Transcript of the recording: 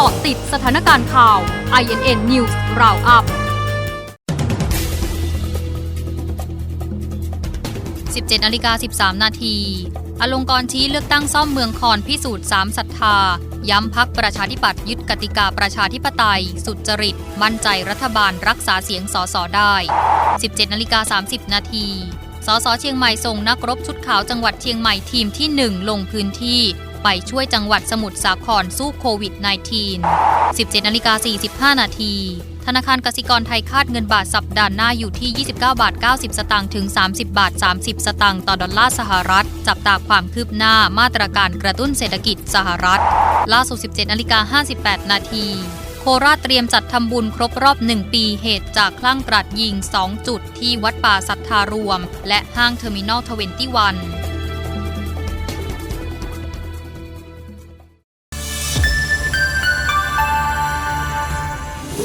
กาะติดสถานการณ์ข่าว INN News Roundup 17นาฬิกา13 นาที อลงกรณ์ชี้เลือกตั้งซ่อมเมืองคอนพิสูจน์3ศรัทธา ย้ำพักประชาธิปัตย์ยึดกติกาประชาธิปไตย สุจริต มั่นใจรัฐบาลรักษาเสียงสสได้ 17นาฬิกา30 นาทีสสเชียงใหม่ส่งนักรบชุดขาวจังหวัดเชียงใหม่ทีมที่ 1 ลงพื้นที่ ไปช่วยจังหวัดสมุทรสาครสู้โควิด -19 17นาฬิกา45 นาที ธนาคารกสิกรไทยคาดเงินบาทสัปดาห์หน้าอยู่ที่ 29 บาท 90 สตางค์ถึง 30 บาท 30 สตางค์ต่อดอลลาร์สหรัฐ จับตาความคืบหน้ามาตรการกระตุ้นเศรษฐกิจสหรัฐ ล่าสุด 17นาฬิกา58 นาที โคราชเตรียมจัดทำบุญครบรอบ 1 ปีเหตุจากคลั่งกราดยิง 2 จุดที่วัดป่าสัทธารวม และห้างเทอร์มินอลทเวนตี้วัน